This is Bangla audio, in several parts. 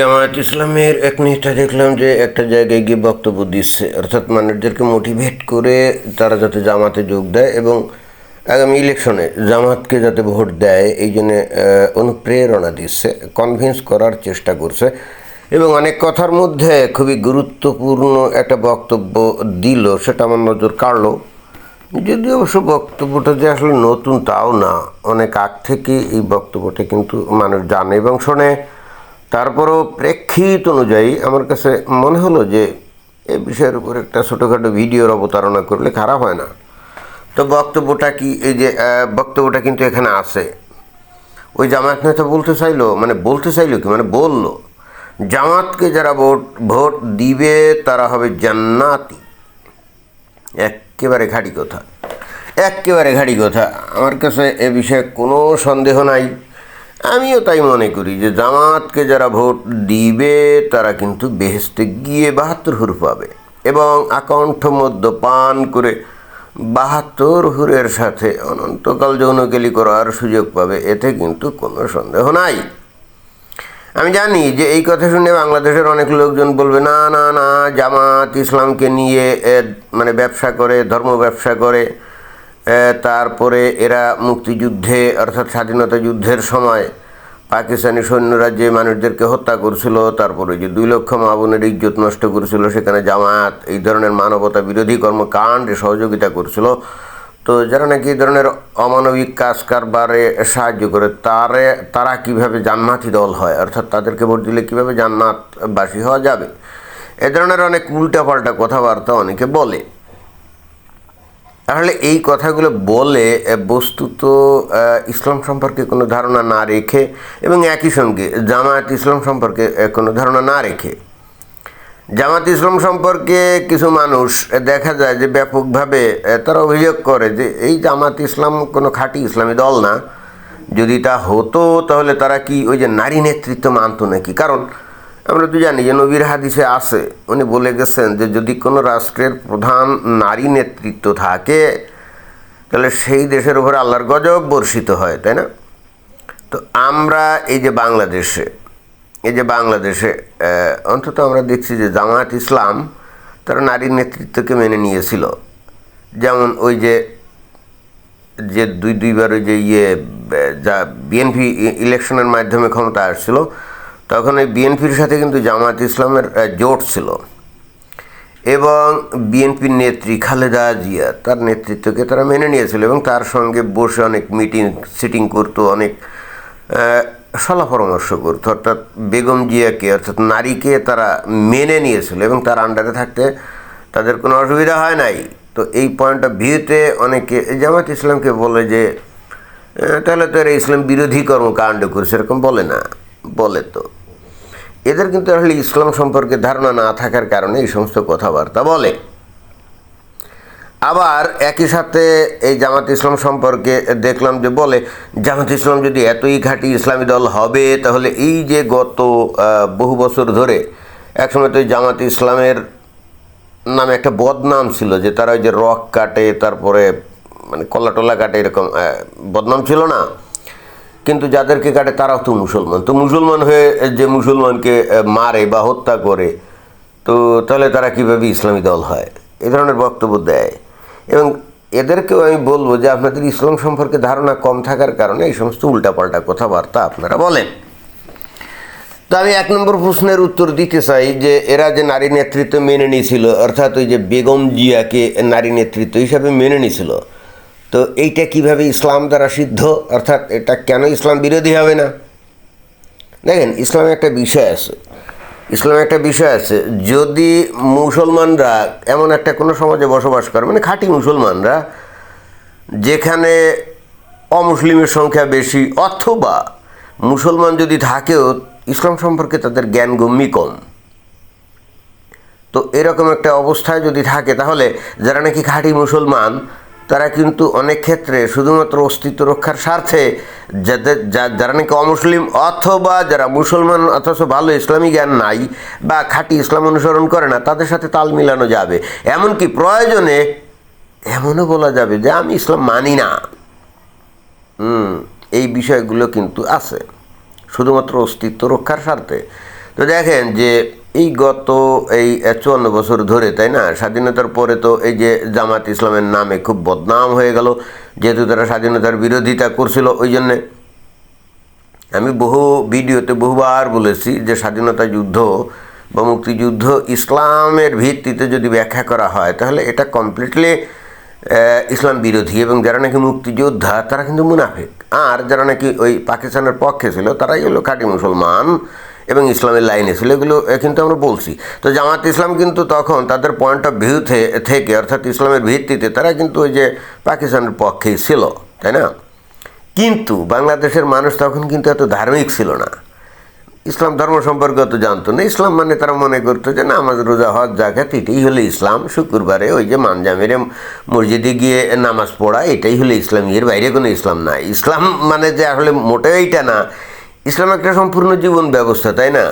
জামায়াত ইসলামের এক নেতা দেখলাম যে একটা জায়গায় গিয়ে বক্তব্য দিচ্ছে। অর্থাৎ মানুষদেরকে মোটিভেট করে তারা যাতে জামাতে যোগ দেয় এবং আগামী ইলেকশনে জামাতকে যাতে ভোট দেয়, এই জন্য অনুপ্রেরণা দিচ্ছে কনভিন্স করার চেষ্টা করছে এবং অনেক কথার মধ্যে খুবই গুরুত্বপূর্ণ একটা বক্তব্য দিল, সেটা আমার নজর কাড়লো। যদি অবশ্য বক্তব্যটা যে আসলে নতুন তাও না। অনেক আগ থেকে এই বক্তব্যটা কিন্তু মানুষ জানে এবং শোনে। তারপরও প্রেক্ষিত অনুযায়ী আমার কাছে মনে হলো যে এ বিষয়ের উপর একটা ছোটোখাটো ভিডিওর অবতারণা করলে খারাপ হয় না। তো বক্তব্যটা কি, এই যে বক্তব্যটা কিন্তু এখানে আছে। ওই জামায়াত নেতা বলতে চাইলো মানে বলতে চাইলো কি মানে বলল, জামাতকে যারা ভোট ভোট দিবে তারা হবে জান্নাতি। একেবারে ঘাড়ি কথা, একেবারে ঘাড়ি কথা। আমার কাছে এ বিষয়ে কোনো সন্দেহ নাই। আমিও তাই মনে করি যে জামাতকে যারা ভোট দিবে, তারা কিন্তু বেহেস্তে গিয়ে বাহাত্তর হুর পাবে এবং আকণ্ঠ মধ্য পান করে বাহাত্তর হুরের সাথে অনন্তকাল যৌনকেলি করার সুযোগ পাবে, এতে কিন্তু কোনো সন্দেহ নাই। আমি জানি যে এই কথা শুনে বাংলাদেশের অনেক লোকজন বলবে, না না না, জামাত ইসলামকে নিয়ে মানে ব্যবসা করে, ধর্ম ব্যবসা করে তারপরে এরা মুক্তিযুদ্ধে, অর্থাৎ স্বাধীনতা যুদ্ধের সময় পাকিস্তানি সৈন্যরা যে মানুষদেরকে হত্যা করছিল, তারপরে যে দুই লক্ষ মা বোনের ইজ্জত নষ্ট করছিল, সেখানে জামায়াত, এই ধরনের মানবতা বিরোধী কর্মকাণ্ডে সহযোগিতা করছিল। তো যারা নাকি এই ধরনের অমানবিক কাজ কারবারে সাহায্য করে, তারে, তারা কীভাবে জান্নাতি দল হয়? অর্থাৎ তাদেরকে ভোট দিলে কীভাবে জান্নাতবাসী হওয়া যাবে? এ ধরনের অনেক উল্টাপাল্টা কথাবার্তা অনেকে বলে। তাহলে এই কথাগুলো বলে বস্তুত ইসলাম সম্পর্কে কোনো ধারণা না রেখে এবং একই সঙ্গে জামায়াত ইসলাম সম্পর্কে কোনো ধারণা না রেখে। জামাত ইসলাম সম্পর্কে কিছু মানুষ দেখা যায় যে ব্যাপকভাবে তারা অভিযোগ করে যে এই জামাত ইসলাম কোনো খাঁটি ইসলামী দল না। যদি তা হতো, তাহলে তারা কি ওই যে নারী নেতৃত্ব মানত নাকি? কারণ আমরা তো জানি যে নবীর হাদিসে আছে। উনি বলে গেছেন যে যদি কোনো রাষ্ট্রের প্রধান নারী নেতৃত্ব থাকে, তাহলে সেই দেশের উপরে আল্লাহর গজব বর্ষিত হয়, তাই না? তো আমরা এই যে বাংলাদেশে, এই যে বাংলাদেশে অন্তত আমরা দেখছি যে জামায়াত ইসলাম তারা নারীর নেতৃত্বকে মেনে নিয়েছিল। যেমন ওই যে যে দুই, দুইবার ওই যে ইয়ে যা বিএনপি ইলেকশনের মাধ্যমে ক্ষমতা আসছিল তখন ওই বিএনপির সাথে কিন্তু জামায়াত ইসলামের জোট ছিল। এবং বিএনপির নেত্রী খালেদা জিয়া, তার নেতৃত্বকে তারা মেনে নিয়েছিল এবং তার সঙ্গে বসে অনেক মিটিং সিটিং করতো, অনেক সলা পরামর্শ করত। অর্থাৎ বেগম জিয়াকে, অর্থাৎ নারীকে তারা মেনে নিয়েছিল এবং তার আন্ডারে থাকতে তাদের কোনো অসুবিধা হয় নাই। তো এই পয়েন্টটা ভিউতে অনেকে জামাত ইসলামকে বলে যে তাহলে তো এরা ইসলাম বিরোধী কর্মকাণ্ড করছে, এরকম বলে না। বলে তো। এদের কিন্তু আসলে ইসলাম সম্পর্কে ধারণা না থাকার কারণে এই সমস্ত কথাবার্তা বলে। আবার একই সাথে এই জামাত ইসলাম সম্পর্কে দেখলাম যে বলে, জামাত ইসলাম যদি এতই ঘাঁটি ইসলামী দল হবে, তাহলে এই যে গত বহু বছর ধরে একসময় তো জামাত ইসলামের নামে একটা বদনাম ছিল যে তারা ওই যে রক কাটে, তারপরে মানে কলা টলা কাটে এরকম বদনাম ছিল না? কিন্তু যাদেরকে কাটে তারাও তো মুসলমান। তো মুসলমান হয়ে যে মুসলমানকে মারে বা হত্যা করে, তো তাহলে তারা কীভাবে ইসলামী দল হয়? এ ধরনের বক্তব্য দেয়। এবং এদেরকেও আমি বলব যে আপনাদের ইসলাম সম্পর্কে ধারণা কম থাকার কারণে এই সমস্ত উল্টাপাল্টা কথাবার্তা আপনারা বলেন। তো আমি এক নম্বর প্রশ্নের উত্তর দিতে চাই যে এরা যে নারী নেতৃত্ব মেনে নিয়েছিল, অর্থাৎ ওই যে বেগম জিয়াকে নারী নেতৃত্ব হিসাবে মেনে নিয়েছিল তো এইটা কীভাবে ইসলাম দ্বারা সিদ্ধ? অর্থাৎ এটা কেন ইসলাম বিরোধী হবে না? দেখেন, ইসলামে একটা বিষয় আছে। ইসলামে একটা বিষয় আছে, যদি মুসলমানরা এমন একটা কোনো সমাজে বসবাস করে মানে খাঁটি মুসলমানরা, যেখানে অমুসলিমের সংখ্যা বেশি, অথবা মুসলমান যদি থাকেও, ইসলাম সম্পর্কে তাদের জ্ঞান গম্যি কম। তো এরকম একটা অবস্থায় যদি থাকে, তাহলে যারা নাকি খাঁটি মুসলমান তারা কিন্তু অনেক ক্ষেত্রে শুধুমাত্র অস্তিত্ব রক্ষার স্বার্থে যাদের যা- যারা নাকি অমুসলিম অথবা যারা মুসলমান অথচ ভালো ইসলামী জ্ঞান নাই বা খাঁটি ইসলাম অনুসরণ করে না, তাদের সাথে তাল মিলানো যাবে। এমনকি প্রয়োজনে এমনও বলা যাবে যে আমি ইসলাম মানি না। এই বিষয়গুলো কিন্তু আছে। শুধুমাত্র অস্তিত্ব রক্ষার স্বার্থে। তো দেখেন যে এই গত এই চুয়ান্ন বছর ধরে, তাই না? স্বাধীনতার পরে তো এই যে জামাত ইসলামের নামে খুব বদনাম হয়ে গেল, যেহেতু তারা স্বাধীনতার বিরোধিতা করছিল, ওই জন্যে আমি বহু ভিডিওতে বহুবার বলেছি যে স্বাধীনতা যুদ্ধ বা মুক্তিযুদ্ধ ইসলামের ভিত্তিতে যদি ব্যাখ্যা করা হয়, তাহলে এটা কমপ্লিটলি ইসলাম বিরোধী এবং যারা নাকি মুক্তিযোদ্ধা, তারা কিন্তু মুনাফিক। আর যারা নাকি ওই পাকিস্তানের পক্ষে ছিল, তারাই হলো খাঁটি মুসলমান। এবং ইসলামের লাইনে ছিল এগুলো কিন্তু আমরা বলছি। তো জামাত ইসলাম কিন্তু তখন তাদের পয়েন্ট অফ ভিউ থেকে, অর্থাৎ ইসলামের ভিত্তিতে তারা কিন্তু ওই যে পাকিস্তানের পক্ষেই ছিল, তাই না? কিন্তু বাংলাদেশের মানুষ তখন কিন্তু এত ধার্মিক ছিল না। ইসলাম ধর্ম সম্পর্কে অত জানতো না। ইসলাম মানে তারা মনে করতো যে, না নামাজ রোজা, হজ জাকাত এটাই হলো ইসলাম। শুক্রবারে ওই যে মানজামের মসজিদে গিয়ে নামাজ পড়া, এটাই হলো ইসলাম। এর বাইরে কোনো ইসলাম না ইসলাম মানে যে আসলে মোটেও এইটা না। ইসলাম একটা সম্পূর্ণ জীবন ব্যবস্থা, তাই না?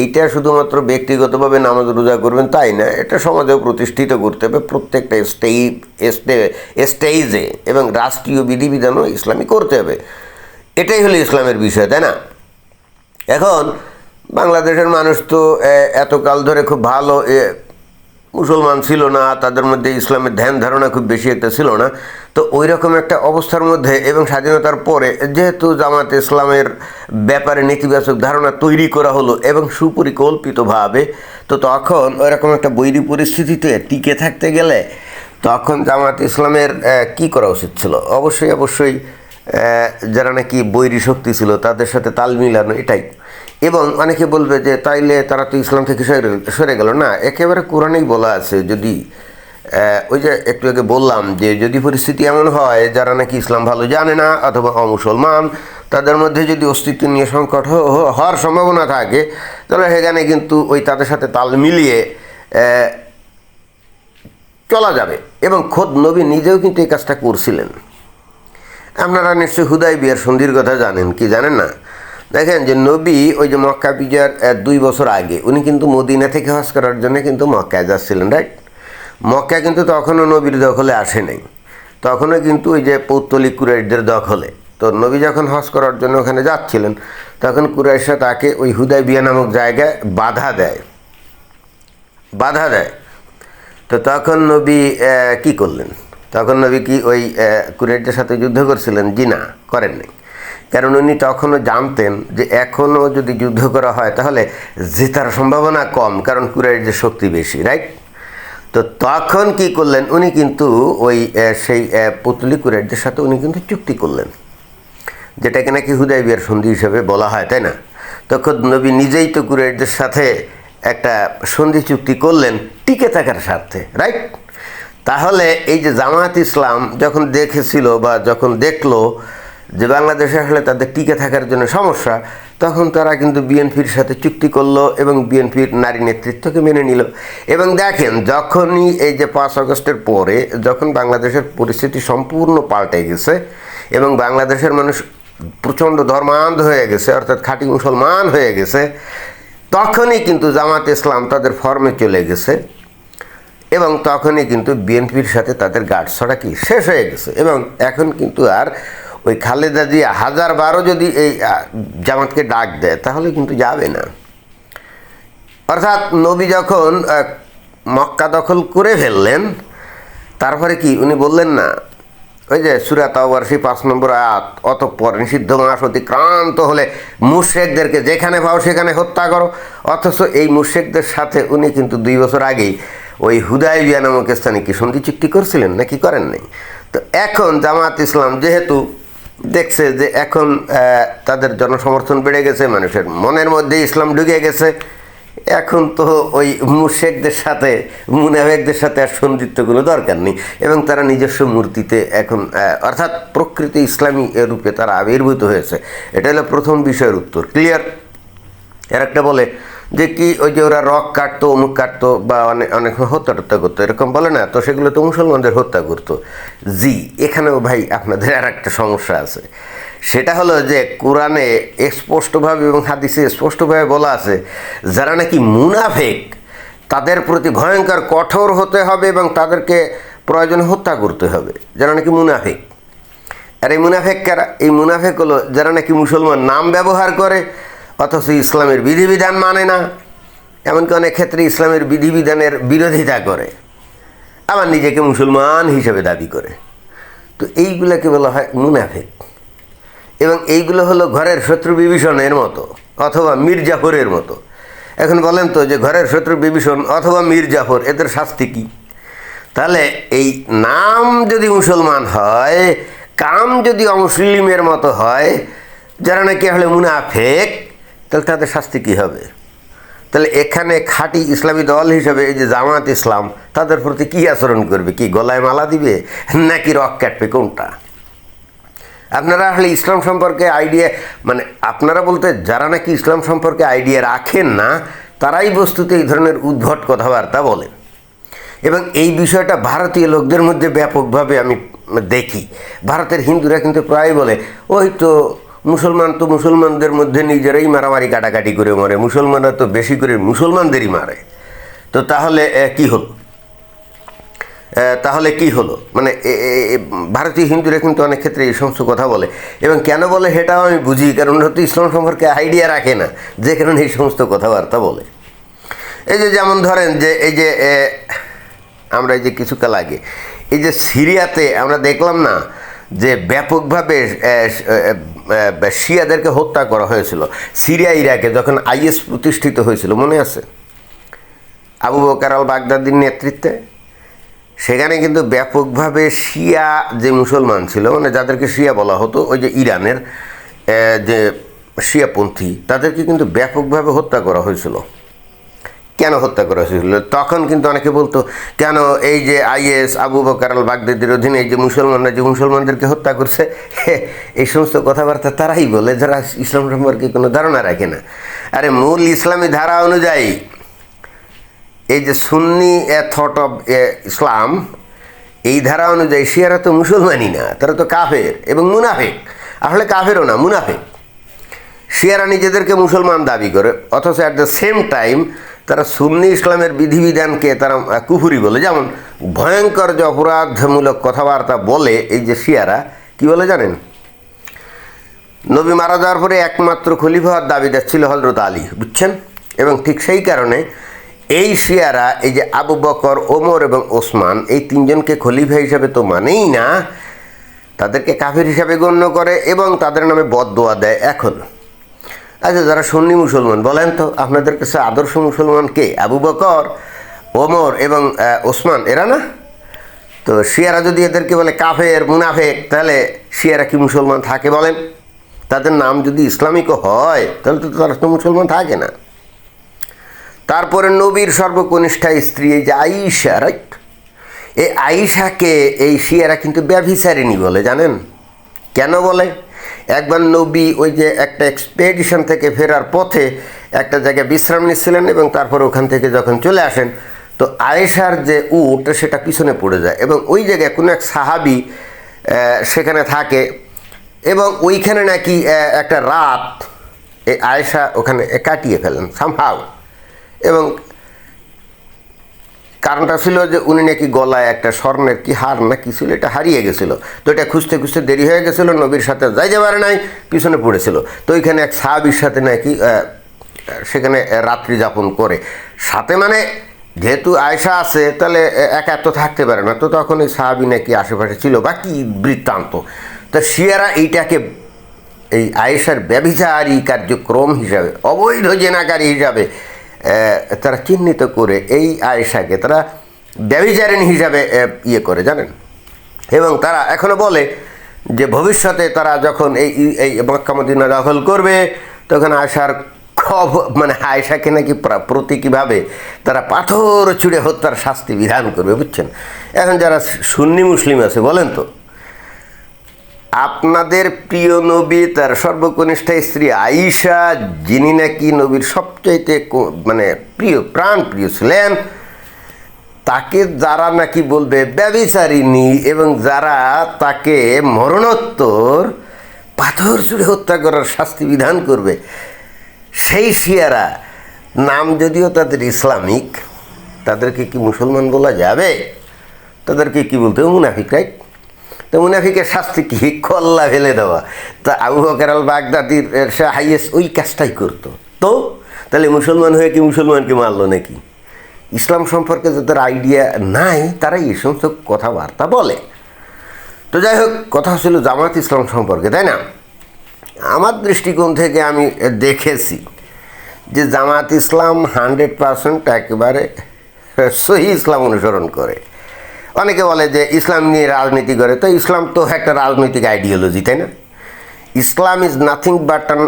এইটা শুধুমাত্র ব্যক্তিগতভাবে নামাজ রোজা করবেন তাই না, এটা সমাজেও প্রতিষ্ঠিত করতে হবে প্রত্যেকটা স্টেই স্টেজে এবং রাষ্ট্রীয় বিধিবিধানও ইসলামী করতে হবে। এটাই হলো ইসলামের বিষয়, তাই না? এখন বাংলাদেশের মানুষ তো এতকাল ধরে খুব ভালো মুসলমান ছিল না, তাদের মধ্যে ইসলামের ধ্যান ধারণা খুব বেশি একটা ছিল না। তো ওই রকম একটা অবস্থার মধ্যে এবং স্বাধীনতার পরে যেহেতু জামাত ইসলামের ব্যাপারে নেতিবাচক ধারণা তৈরি করা হলো এবং সুপরিকল্পিতভাবে, তো তখন ওইরকম একটা বৈরী পরিস্থিতিতে টিকে থাকতে গেলে তখন জামাত ইসলামের কি করা উচিত ছিল? অবশ্যই অবশ্যই যারা নাকি বৈরী শক্তি ছিল তাদের সাথে তাল মিলানো এটাই। এবং অনেকে বলবে যে তাইলে তারা তো ইসলাম থেকে সরে সরে গেল? না, একেবারে কোরআনেই বলা আছে, যদি ওই যে একটু আগে বললাম যে যদি পরিস্থিতি এমন হয়, যারা নাকি ইসলাম ভালো জানে না অথবা অমুসলমান, তাদের মধ্যে যদি অস্তিত্ব নিয়ে সংকট হওয়ার সম্ভাবনা থাকে, তাহলে সেখানে কিন্তু ওই তাদের সাথে তাল মিলিয়ে চলা যাবে। এবং খোদ নবী নিজেও কিন্তু এই কাজটা করছিলেন। আপনারা নিশ্চয়ই হুদাই বিয়ার সন্ধির কথা জানেন, কি জানেন না? দেখেন যে নবী ওই যে মক্কা বিজয়ের দুই বছর আগে, উনি কিন্তু মদিনা থেকে হজ করার জন্য কিন্তু মক্কায় যাচ্ছিলেন রাইট মক্কা কিন্তু তখনও নবীর দখলে আসে নাই। তখনও কিন্তু ওই যে পৌত্তলিক কুরাইশদের দখলে। তো নবী যখন হজ করার জন্য ওখানে যাচ্ছিলেন, তখন কুরাইশা তাকে ওই হুদায় বিয়া নামক জায়গায় বাধা দেয়। বাধা দেয়। তো তখন নবী কি করলেন? তখন নবী কি ওই কুরাইশদের সাথে যুদ্ধ করছিলেন? জি না করেন নাই। কারণ উনি তখনও জানতেন যে এখনও যদি যুদ্ধ করা হয়, তাহলে জেতার সম্ভাবনা কম, কারণ কুরাইশদের শক্তি বেশি রাইট তো তখন কি করলেন? উনি কিন্তু ওই সেই পুতলি কুরাইশদের সাথে উনি কিন্তু চুক্তি করলেন। যেটাকে নাকি হুদাই বিয়ার সন্ধি হিসেবে বলা হয়, তাই না? তখন নবী নিজেই তো কুরাইশদের সাথে একটা সন্ধি চুক্তি করলেন, টিকে থাকার স্বার্থে রাইট তাহলে এই যে জামায়াত ইসলাম যখন দেখেছিল বা যখন দেখল যে বাংলাদেশে আসলে তাদের টিকে থাকার জন্য সমস্যা, তখন তারা কিন্তু বিএনপির সাথে চুক্তি করল এবং বিএনপির নারী নেতৃত্বকে মেনে নিল। এবং দেখেন, যখনই এই যে পাঁচ আগস্টের পরে যখন বাংলাদেশের পরিস্থিতি সম্পূর্ণ পাল্টে গেছে এবং বাংলাদেশের মানুষ প্রচণ্ড ধর্মান্ধ হয়ে গেছে, অর্থাৎ খাঁটি মুসলমান হয়ে গেছে, তখনই কিন্তু জামাত ইসলাম তাদের ফর্মে চলে গেছে এবং তখনই কিন্তু বিএনপির সাথে তাদের গাঢ় ছড়া কি শেষ হয়ে গেছে। এবং এখন কিন্তু আর ওই খালেদা জিয়া হাজার বারো যদি এই জামাতকে ডাক দেয়, তাহলে কিন্তু যাবে না। অর্থাৎ নবী যখন মক্কা দখল করে ফেললেন, তারপরে কি উনি বললেন না, ওই যে সুরাত সেই পাঁচ নম্বর আয়াত, অতঃপর নিষিদ্ধ মাস অতিক্রান্ত হলে মুর্শেকদেরকে যেখানে পাও সেখানে হত্যা করো। অথচ এই মুর্শেকদের সাথে উনি কিন্তু দুই বছর আগেই ওই হুদাই বিয়া নামক স্থানে কি সন্ধি চুক্তি করছিলেন নাকি করেন নাই তো এখন জামাত ইসলাম যেহেতু দেখছে যে এখন তাদের জনসমর্থন বেড়ে গেছে, মানুষের মনের মধ্যে ইসলাম ঢুকে গেছে। এখন তো ওই মুশেকদের সাথে, মুনাফেকদের সাথে আর সন্ধিত্ব কোনো দরকার নেই। এবং তারা নিজস্ব মূর্তিতে এখন অর্থাৎ প্রকৃতি ইসলামী রূপে তারা আবির্ভূত হয়েছে। এটা হলো প্রথম বিষয়ের উত্তর ক্লিয়ার এর একটা বলে যে কি ওই যে ওরা রক কাটতো, অমুক কাটতো বা অনেক অনেক হত্যা টত্যা করতো, এরকম বলে না? তো সেগুলো তো মুসলমানদের হত্যা করতো। জি, এখানেও ভাই আপনাদের আর একটা সমস্যা আছে। সেটা হলো যে কোরআনে স্পষ্টভাবে এবং হাদিসে স্পষ্টভাবে বলা আছে, যারা নাকি মুনাফেক, তাদের প্রতি ভয়ঙ্কর কঠোর হতে হবে এবং তাদেরকে প্রয়োজনে হত্যা করতে হবে, যারা নাকি মুনাফেক। আর এই মুনাফেক কারা এই মুনাফেক হলো যারা নাকি মুসলমান নাম ব্যবহার করে অথচ ইসলামের বিধিবিধান মানে না। এমনকি অনেক ক্ষেত্রে ইসলামের বিধিবিধানের বিরোধিতা করে। আবার নিজেকে মুসলমান হিসেবে দাবি করে। তো এইগুলোকে বলা হয় মুনাফেক। এবং এইগুলো হলো ঘরের শত্রু বিভীষণের মতো, অথবা মীর জাফরের মতো। এখন বলেন তো যে ঘরের শত্রু বিভীষণ অথবা মীর জাফর এদের শাস্তি কী? তাহলে এই নাম যদি মুসলমান হয়, কাম যদি অমুসলিমের মতো হয়, যারা নাকি হলে মুনাফেক তাহলে তাদের শাস্তি কী হবে? তাহলে এখানে খাঁটি ইসলামী দল হিসেবে এই যে জামাত ইসলাম, তাদের প্রতি কী আচরণ করবে? কি গলায় মালা দিবে? নাকি রক কাটবে? কোনটা? আপনারা আসলে ইসলাম সম্পর্কে আইডিয়া মানে আপনারা বলতে যারা নাকি ইসলাম সম্পর্কে আইডিয়া রাখেন না, তারাই বস্তুতে এই ধরনের উদ্ভট কথাবার্তা বলেন। এবং এই বিষয়টা ভারতীয় লোকদের মধ্যে ব্যাপকভাবে আমি দেখি। ভারতের হিন্দুরা কিন্তু প্রায় বলে, ওই তো মুসলমান তো মুসলমানদের মধ্যে নিজেরাই মারামারি কাটাকাটি করে মরে, মুসলমানরা তো বেশি করে মুসলমানদেরই মারে। তো তাহলে কি হলো? তাহলে কি হলো? মানে ভারতীয় হিন্দুরা কিন্তু অনেক ক্ষেত্রে এই সমস্ত কথা বলে। এবং কেন বলে সেটাও আমি বুঝি, কারণ ওরা তো ইসলাম সম্পর্কে আইডিয়া রাখে না, যে কারণে এই সমস্ত কথাবার্তা বলে। এই যে যেমন ধরেন যে, এই যে আমরা এই যে কিছুকাল আগে, এই যে সিরিয়াতে আমরা দেখলাম না যে ব্যাপকভাবে শিয়াদেরকে হত্যা করা হয়েছিল। সিরিয়া, ইরাকে যখন আইএস প্রতিষ্ঠিত হয়েছিল, মনে আছে? আবু বকার আল বাগদাদির নেতৃত্বে? সেখানে কিন্তু ব্যাপকভাবে শিয়া যে মুসলমান ছিল মানে যাদেরকে শিয়া বলা হতো, ওই যে ইরানের যে শিয়াপন্থী, তাদেরকে কিন্তু ব্যাপকভাবে হত্যা করা হয়েছিল। কেন হত্যা করা হয়েছিল? তখন কিন্তু অনেকে বলতো, কেন এই যে আইএস, আবু বকার আল বাগদাদির অধীনে এই যে মুসলমানরা যে মুসলমানদেরকে হত্যা করছে এই সমস্ত কথাবার্তা তারাই বলে, যারা ইসলাম সম্পর্কে কোনো ধারণা রাখে না। আরে মূল ইসলামী ধারা অনুযায়ী, এই যে সুন্নি এ থট অফ ইসলাম, এই ধারা অনুযায়ী শিয়ারা তো মুসলমানই না, তারা তো কাফের এবং মুনাফেক। আসলে কাফেরও না, মুনাফেক। শিয়ারা নিজেদেরকে মুসলমান দাবি করে, অথচ অ্যাট দ্য সেম টাইম তারা সুন্নি ইসলামের বিধিবিধানকে তারা কুফুরি বলে। যেমন ভয়ঙ্কর যে অপরাধমূলক কথাবার্তা বলে এই যে শিয়ারা, কি বলে জানেন? নবী মারা যাওয়ার পরে একমাত্র খলিফা হওয়ার দাবিদার ছিল হজরত আলী, বুঝছেন? এবং ঠিক সেই কারণে এই শিয়ারা, এই যে আবু বকর, ওমর এবং ওসমান, এই তিনজনকে খলিফা হিসাবে তো মানেই না, তাদেরকে কাফের হিসাবে গণ্য করে এবং তাদের নামে বদদোয়া দেয় এখন। আচ্ছা যারা সুন্নি মুসলমান, বলেন তো, আপনাদের কাছে আদর্শ মুসলমান কে? আবু বকর, ওমর এবং ওসমান, এরা না? তো শিয়ারা যদি এদেরকে বলে কাফের, মুনাফেক, তাহলে শিয়ারা কি মুসলমান থাকে বলেন? তাদের নাম যদি ইসলামিকও হয়, তাহলে তো তারা তো মুসলমান থাকে না। তারপরে নবীর সর্বকনিষ্ঠা স্ত্রী, এই যে আইসা রাইট এই আইসাকে এই শিয়ারা কিন্তু ব্যভিচারিণী বলে, জানেন? কেন বলে? একবার নবী ওই যে একটা এক্সপেডিশন থেকে ফেরার পথে একটা জায়গায় বিশ্রাম নিচ্ছিলেন এবং তারপর ওখান থেকে যখন চলে আসেন, তো আয়েশার যে উট, সেটা পিছনে পড়ে যায় এবং ওই জায়গায় কোনো এক সাহাবি সেখানে থাকে এবং ওইখানে নাকি একটা রাত এই আয়েশা ওখানে কাটিয়ে ফেলেন সামহাও এবং কারণটা ছিল যে উনি নাকি গলায় একটা স্বর্ণের কি হার না কি ছিল, এটা হারিয়ে গেছিল। তো এটা খুঁজতে খুঁজতে দেরি হয়ে গেছিল, নবীর সাথে যাইতে পারে নাই, পিছনে পড়েছিল। তো ওইখানে এক সাহাবির সাথে নাকি সেখানে রাত্রি যাপন করে। সাথে মানে যেহেতু আয়সা আছে, তাহলে একা তো থাকতে পারে না। তো তখন ওই সাহাবি নাকি আশেপাশে ছিল, বা কি বৃত্তান্ত। তো শিয়ারা এইটাকে, এই আয়েশার ব্যভিচারী কার্যক্রম হিসাবে, অবৈধ জেনাকারী হিসাবে তারা চিহ্নিত করে এই আয়েশাকে তারা ব্যভিচারিণী হিসাবে ইয়ে করে, জানেন? এবং তারা এখনও বলে যে ভবিষ্যতে তারা যখন এই এই মক্কা মদিনা দখল করবে, তখন আয়সার খব মানে আয়সাকে নাকি প্রা- প্রতীকীভাবে তারা পাথর চুড়ে হত্যার শাস্তি বিধান করবে, বুঝছেন? এখন যারা সুন্নি মুসলিম আছে, বলেন তো আপনাদের প্রিয় নবী, তার সর্বকনিষ্ঠা স্ত্রী আইসা যিনি নাকি নবীর সবচাইতে মানে প্রিয়, প্রাণ প্রিয় ছিলেন, তাকে যারা নাকি বলবে ব্যবিচারিণী এবং যারা তাকে মরণোত্তর, পাথর চুড়ে হত্যা করার শাস্তি বিধান করবে, সেই শিয়ারা, নাম যদিও তাদের ইসলামিক, তাদেরকে কি মুসলমান বলা যাবে? তাদেরকে কি বলতে হবে? মুনাফিক, রাইট? তো মুনাফিকের শাস্তি কি? কল্লা ফেলে দেওয়া। তা আবু বকর আল বাগদাদির সে হাইয়েস্ট ওই কাজটাই করতো। তো তাহলে মুসলমান হয়ে কি মুসলমানকে মারলো নাকি? ইসলাম সম্পর্কে যাদের আইডিয়া নাই, তারাই এই সমস্ত কথাবার্তা বলে। তো যাই হোক, কথা ছিল জামাত ইসলাম সম্পর্কে, তাই না? আমার দৃষ্টিকোণ থেকে আমি দেখেছি যে জামাত ইসলাম হান্ড্রেড পারসেন্ট একেবারে সহি ইসলাম অনুসরণ করে। অনেকে বলে যে ইসলাম নিয়ে রাজনীতি করে, তো ইসলাম তো একটা রাজনৈতিক আইডিওলজি তাই না? Islam is nothing but an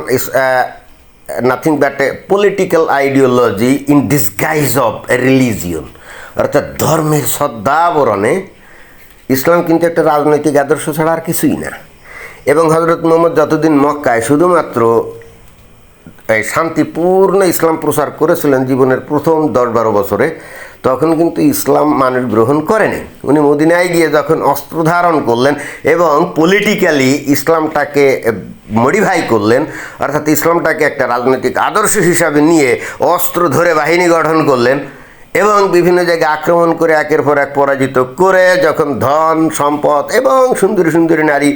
nothing but a political ideology in disguise of a religion অর্থাৎ ধর্মের সদ্দাবরণে ইসলাম কিন্তু একটা রাজনৈতিক আদর্শ ছাড়া আর কিছুই না। এবং হজরত মোহাম্মদ যতদিন মক্কায় শুধুমাত্র শান্তিপূর্ণ ইসলাম প্রচার করেছিলেন জীবনের প্রথম দশ বারো বছরে তখন কিন্তু ইসলাম মানুষ গ্রহণ করেনি। উনি মদিনায় গিয়ে যখন অস্ত্র ধারণ করলেন এবং পলিটিক্যালি ইসলামটাকে মডিফাই করলেন, অর্থাৎ ইসলামটাকে একটা রাজনৈতিক আদর্শ হিসাবে নিয়ে অস্ত্র ধরে বাহিনী গঠন করলেন এবং বিভিন্ন জায়গায় আক্রমণ করে একের পর এক পরাজিত করে যখন ধন, সম্পদ এবং সুন্দরী সুন্দরী নারী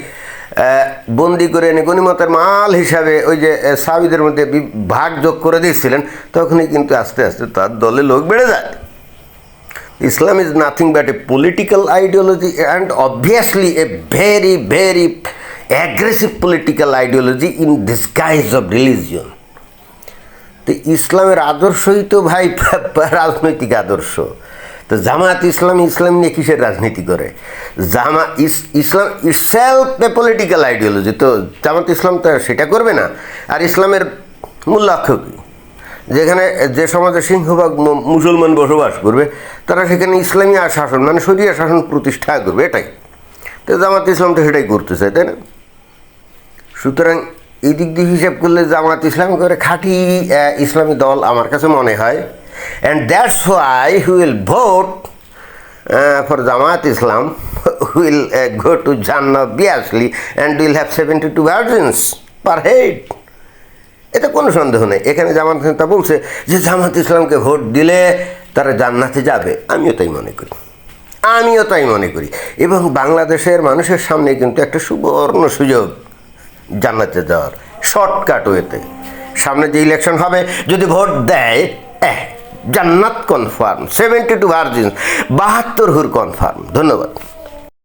বন্দি করে এনে গণিমতের মাল হিসাবে ওই যে সাবিদের মধ্যে ভাগ যোগ করে দিয়েছিলেন, তখনই কিন্তু আস্তে আস্তে তার দলে লোক বেড়ে যায়। Islam is nothing but a political ideology and obviously a very very aggressive political ideology in disguise of religion তো ইসলামের আদর্শই তো ভাই রাজনৈতিক আদর্শ। তো জামাত ইসলাম ইসলাম নিয়ে কিসের রাজনীতি করে? জামা ইস- Islam itself a political ideology তো জামাত ইসলাম তো সেটা করবে না। আর ইসলামের মূল লক্ষ্য কী? যেখানে যে সমাজে সিংহভাগ মুসলমান বসবাস করবে, তারা সেখানে ইসলামী শাসন মানে শরিয়া শাসন প্রতিষ্ঠা করবে, এটাই। তো জামাত ইসলাম তো সেটাই করতে চায় তাই না? সুতরাং এই দিক দিয়ে হিসাব করলে জামাত ইসলাম করে খাঁটি ইসলামী দল আমার কাছে মনে হয়। And that's why who'll vote for Jamaat Islam will go to Jannah obviously and will have seventy two virgins per head এতে কোনো সন্দেহ নেই। এখানে জামাত নেতা বলছে যে জামাত ইসলামকে ভোট দিলে তারা জান্নাতে যাবে। আমিও তাই মনে করি। আমিও তাই মনে করি। এবং বাংলাদেশের মানুষের সামনে কিন্তু একটা সুবর্ণ সুযোগ জান্নাতে যাওয়ার শর্টকাট ওয়েতে। সামনে যে ইলেকশন হবে, যদি ভোট দেয় জান্নাত কনফার্ম সেভেন্টি টু ভার্জিন বাহাত্তর হুর কনফার্ম ধন্যবাদ।